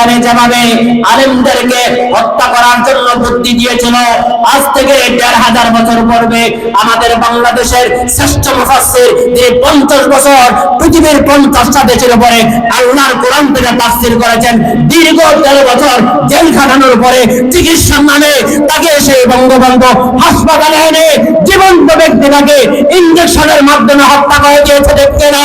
শয়তানে যেভাবে আলেমদেরকে হত্যা করার জন্য বুদ্ধি দিয়েছিল, আজ থেকে দেড় হাজার বছর পূর্বে আমাদের বাংলাদেশের শ্রেষ্ঠ মুফাসসির যে পঞ্চাশ বছর পৃথিবীর পঞ্চাশটা দেশের উপরে আল্লাহর কোরআন থেকে তাফসির করেছেন, দীর্ঘ তেরো বছর জেল খাটানোর পরে চিকিৎসার নামে তাকে সেই বঙ্গবন্ধু হাসপাতালে এনে জীবন্ত ব্যক্তিটাকে ইঞ্জেকশনের মাধ্যমে হত্যা করে দিয়েছে, দেখতে না।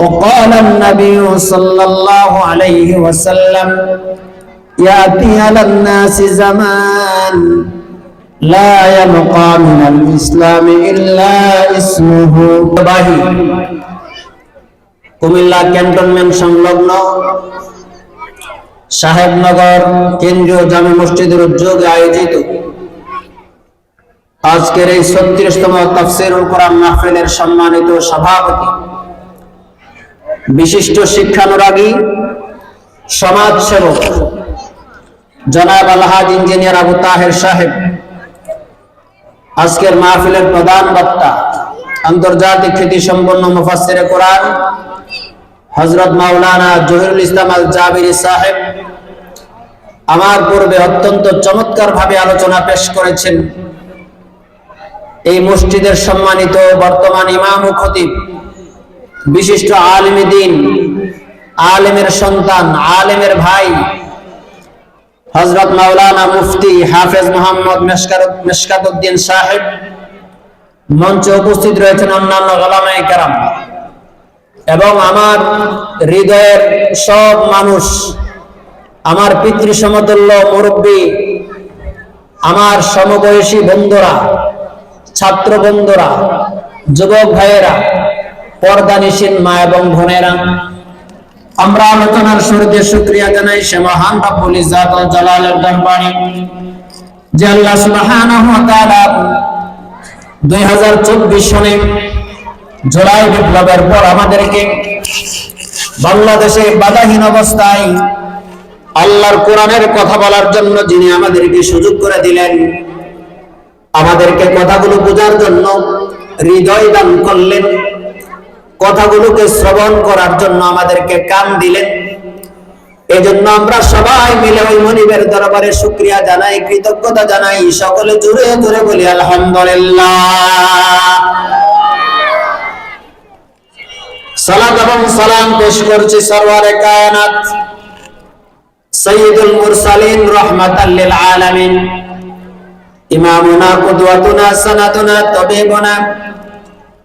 وقال النبي صلى الله عليه وسلم ياتي على الناس زمان لا يبقى من الاسلام الا اسمه বাহি কুমিল্লা ক্যান্টনমেন্ট সংলগ্ন সাহেবনগর কেন্দ্রীয় জামে মসজিদের উদ্যোগে আয়োজিত আজকের এই ছত্রিশতম তাফসিরুল কোরআন মাহফিলের সম্মানিত সভাপতি বিশিষ্ট শিক্ষানুরাগী সমাজ সেবক জনাব আলহাজ ইঞ্জিনিয়ার আবু তাহের সাহেব, আজকের মাহফিলের প্রধান বক্তা, আন্তর্জাতিক খ্যাতি সম্পন্ন মুফাসসিরে কোরআন, হযরত মাওলানা জহিরুল ইসলাম আল জাবিরি সাহেব, আমার পূর্বে অত্যন্ত চমৎকার ভাবে আলোচনা পেশ করেছেন। এই মসজিদের সম্মানিত বর্তমান ইমাম ও খতিব বিশিষ্ট আলেমী দিন, আলেমের সন্তান, আলেমের ভাই হজরত মাওলানা মুফতি হাফেজ মোহাম্মদ মেশকাত উদ্দিন সাহেব, মঞ্চে উপস্থিত রয়েছেন অন্যান্য ওলামায়ে কেরাম। এবং আমার হৃদয়ের সব মানুষ, আমার পিতৃ সমতুল্য মুরব্বী, আমার সমবয়সী বন্ধুরা, ছাত্র বন্ধুরা, যুবক ভাইয়েরা পর্দানিসীন মা এবং বোনেরা, আমরা আলোচনার শুরুতে শুক্রিয়া জানাই সে মহান রব্বুল ইজ্জাত ওয়াল জালালের দরবারে, যে আল্লাহ সুবহানাহু ওয়া তাআলা 2024 সনে জুলাই বিপ্লবের পর আমাদেরকে বাংলাদেশে বাধাহীন অবস্থায় আল্লাহর কোরআনের কথা বলার জন্য যিনি আমাদেরকে সুযোগ করে দিলেন, আমাদেরকে কথাগুলো বোঝার জন্য হৃদয় দান করলেন। কথাগুলোকে শ্রবণ করার জন্য আমাদেরকে কান দিলেন। এজন্য আমরা সবাই মিলে ওই মনিবের দরবারে শুক্রিয়া জানাই, কৃতজ্ঞতা জানাই, সকলে জোরে জোরে বলি, আলহামদুলিল্লাহ। সালাত এবং সালাম পেশ করছি সরওয়ারে কায়নাত, সৈয়দুল মুরসালিন রাহমাতাল লিল আলামিন। ইমামুনা, কুদওয়াতুনা, সানাতুনা, তাবিবুনা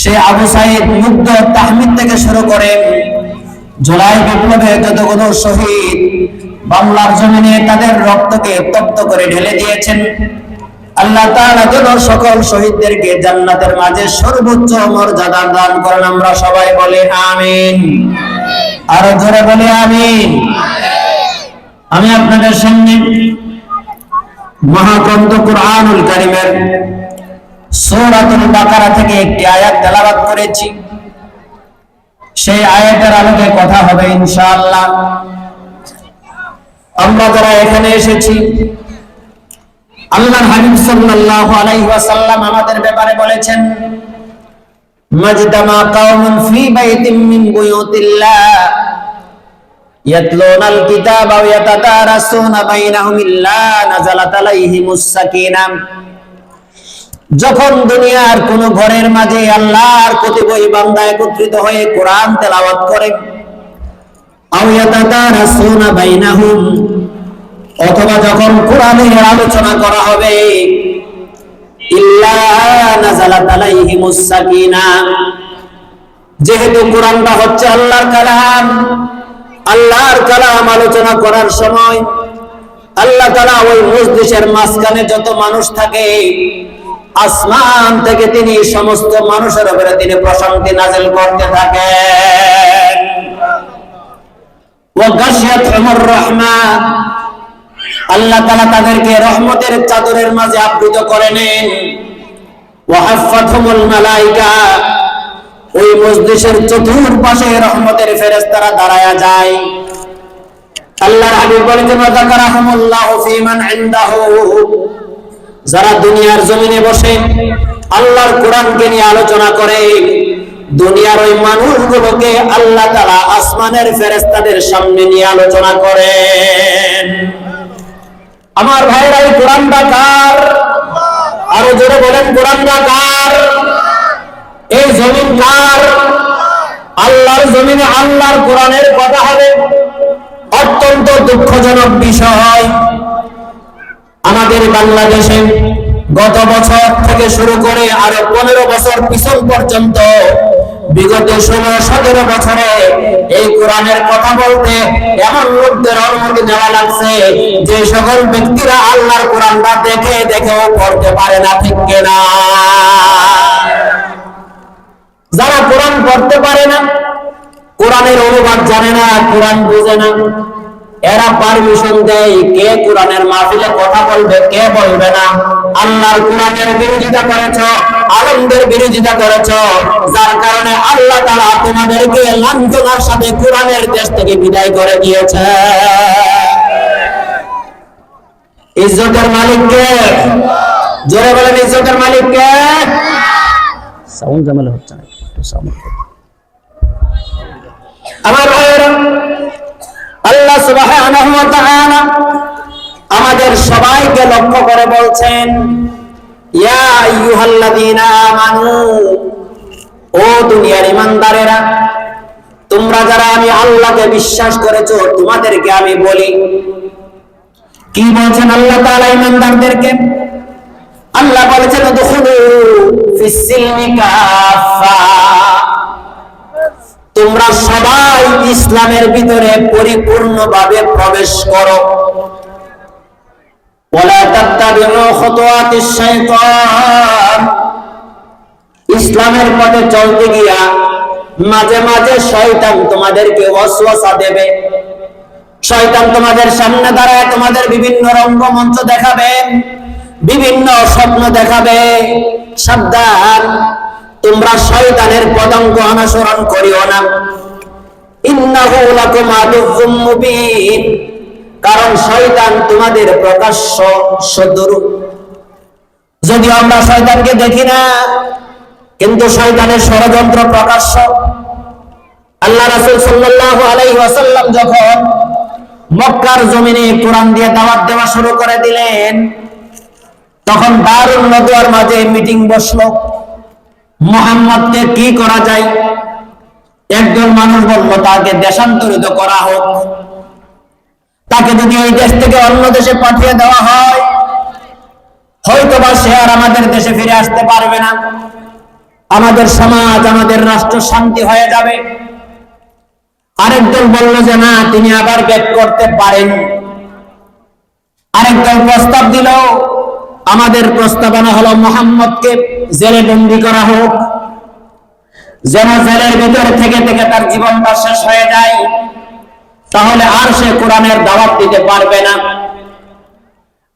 সে আবু সাইদ মুগ্ধ তাহমিদ থেকে শুরু করে জোলাই বিপ্লবে যতগুলো শহীদ বাংলার জমিনে তাদের রক্তকে তপ্ত করে ঢেলে দিয়েছেন, আল্লাহ তাআলা যেন সকল শহীদদেরকে জান্নাতের মাঝে সর্বোচ্চ মর্যাদা দান করেন, আমরা সবাই বলে আমিন। আরও জোরে বলে আমিন। আমি আপনাদের সামনে মহাগ্রন্থ কুরআনুল কারীমের সূরাতুল বাকারা থেকে একটি আয়াত তেলাওয়াত করেছি। সেই আয়াতের আলোকে কথা হবে ইনশাআল্লাহ। আমরা যারা এখানে এসেছি, আল্লাহর হাবিব সাল্লাল্লাহু আলাইহি ওয়াসাল্লাম আমাদের ব্যাপারে বলেছেন, মাজদামা কাওমুন ফি বাইতিম মিন বুয়ুতিল্লাহ। কিতাবা ওয়া ইয়াতাদারাসুনা বাইনাহুম ইল্লা নাযালাত আলাইহিমুস সাকিনাহ যখন দুনিয়ার কোন ঘরের মাঝে আল্লাহর কতিপয় বান্দা একত্রিত হয়ে কোরআন তেলাওয়াত করে অথবা যখন কোরআনের আলোচনা করা হবে যেহেতু কোরআনটা হচ্ছে আল্লাহর কালাম আল্লাহর কালাম আলোচনা করার সময় আল্লাহ তালা ওই মজলিসের মাঝখানে যত মানুষ থাকে আসমান থেকে তিনি সমস্ত মানুষের উপরে তিনি প্রশান্তি নাজিল করতে থাকেন। আল্লাহ তাআলা তাদেরকে রহমতের চাদরের মাঝে আবৃত করে নেন। ওই মজলিসের চতুর্পাশে রহমতের ফেরেশতারা দাঁড়ায়া যায়। আল্লাহর হাবিব ইনদাহু। যারা দুনিয়ার জমিনে বসে আল্লাহর কোরআনকে নিয়ে আলোচনা করে, দুনিয়ার ওই মানুষগুলোকে আল্লাহ তাআলা আসমানের ফেরেশতাদের সামনে নিয়ে আলোচনা করেন। আমার ভাইরা, এই কোরআনটা কার? আরও জোরে বলেন, কোরআনটা কার? এই জমিন কার? আল্লাহর জমিনে আল্লাহর কোরআনের কথা হবে। অত্যন্ত দুঃখজনক বিষয়। আমাদের বাংলাদেশে গত বছর থেকে শুরু করে আরও পনেরো বছর পিছন পর্যন্ত বিগত ষোলো, সতেরো বছরে এই কোরআনের কথা বলতে এমন লোকদের অনুমতি নেওয়া লাগছে যে সকল ব্যক্তিরা আল্লাহর কোরআনটা দেখে, দেখেও পড়তে পারে না, ঠিক কিনা? যারা কোরআন পড়তে পারে না, কোরআনের অনুবাদ জানে না, কোরআন বুঝে না এরা পারমিশন দেয়, কে কোরআনের মাহফিলে কথা বলবে, কে বলবে না। আল্লাহর কোরআনের বিরোধিতা করেছ, আলমদের বিরোধিতা করেছ, যার কারণে আল্লাহ তারা তোমাদেরকে লাঞ্ছনার সাথে কোরআনের দেশ থেকে বিদায় করে দিয়েছে। ইজ্জতের মালিককে জোরে বলেন, ইজ্জতের মালিককে সাউন্ড ঝামেলা হচ্ছে না আমার ভাইয়েরা আল্লাহ তাআলা আমাদের সবাইকে লক্ষ্য করে বলছেন ও দুনিয়ার ইমানদারেরা, তোমরা যারা আমি আল্লাহকে বিশ্বাস করেছ, তোমাদেরকে আমি বলি। কি বলছেন আল্লাহ তাআলা ইমানদারদেরকে? আল্লাহ বলেছেন দুখুলু ফিস কাফা তোমরা সবাই ইসলামের ভিতরে পরিপূর্ণভাবে প্রবেশ করো। ইসলামের পথে চলতে গিয়া মাঝে মাঝে শয়তান তোমাদেরকে ওয়াসওয়াসা দেবে। শয়তান তোমাদের সামনে দাঁড়ায়, তোমাদের বিভিন্ন রঙ্গমঞ্চ দেখাবে, বিভিন্ন স্বপ্ন দেখাবে। সাবধান। তোমরা শয়তানের পদঙ্গ অনুসরণ করিও না। কারণ শয়তান তোমাদের প্রকাশ্য যদি আমরা শয়তানকে দেখি না, কিন্তু শয়তানের ষড়যন্ত্র প্রকাশ্য। আল্লাহ রাসূল সাল্লাল্লাহু আলাইহি ওয়াসাল্লাম যখন মক্কার জমিনে কোরআন দিয়ে দাওয়াত দেওয়া শুরু করে দিলেন, তখন দারুল নদওয়ার মাঝে মিটিং বসল। মোহাম্মদকে কি করা যায়? একজন মানুষ বলল, তাকে দেশান্তরিত করা হোক। তাকে যদি এই দেশ থেকে অন্য দেশে পাঠিয়ে দেওয়া হয় হয়তো বা সে আর আমাদের দেশে ফিরে আসতে পারবে না। আমাদের সমাজ, আমাদের রাষ্ট্র শান্তি হয়ে যাবে। আরেকজন বলল যে, না, তিনি আবার ব্যাক করতে পারেন। আরেকজন প্রস্তাব দিল আমাদের প্রস্তাবনা হলো মোহাম্মদকে জেলে বন্দি করা হোক। যেন জেলের ভিতর থেকে থেকে তার জীবনটা শেষ হয়ে যায়, তাহলে আর সে কোরআনের দাওয়াত দিতে পারবে না।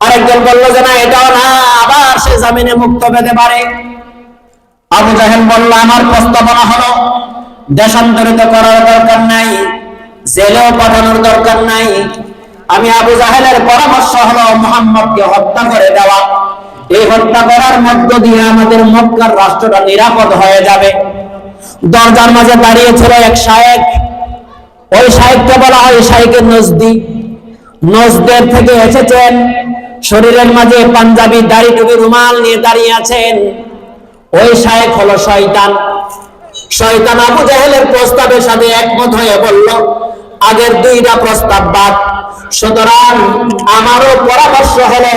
আরেকজন বলল যে, না, এটাও না, আবার সে জামিনে মুক্ত পেতে পারে। আবু জাহেল বলল, আমার প্রস্তাবনা হলো, দেশান্তরিত করার দরকার নাই, জেলেও পাঠানোর দরকার নাই। আমি আবু জাহেলের পরামর্শ হলো মোহাম্মদকে হত্যা করে দেওয়া। এই হত্যা করার মধ্য দিয়ে আমাদের মক্কার রাষ্ট্রটা নিরাপদ হয়ে যাবে। দরজার মাঝে দাঁড়িয়ে ছিল এক শায়েক। ওই শায়েককে বলা হয় শায়েকের নজদি। নজদের থেকে এসেছেন। শরীরের মাঝে পাঞ্জাবি, দাড়ি টুপি, রুমাল নিয়ে দাঁড়িয়ে আছেন। ওই শায়েক হলো শয়তান। শয়তান আবু জাহেলের প্রস্তাবের সাথে একমত হয়ে বলল, আগের দুইটা প্রস্তাব বাদ। সুতরাং আমারও পরামর্শ হলো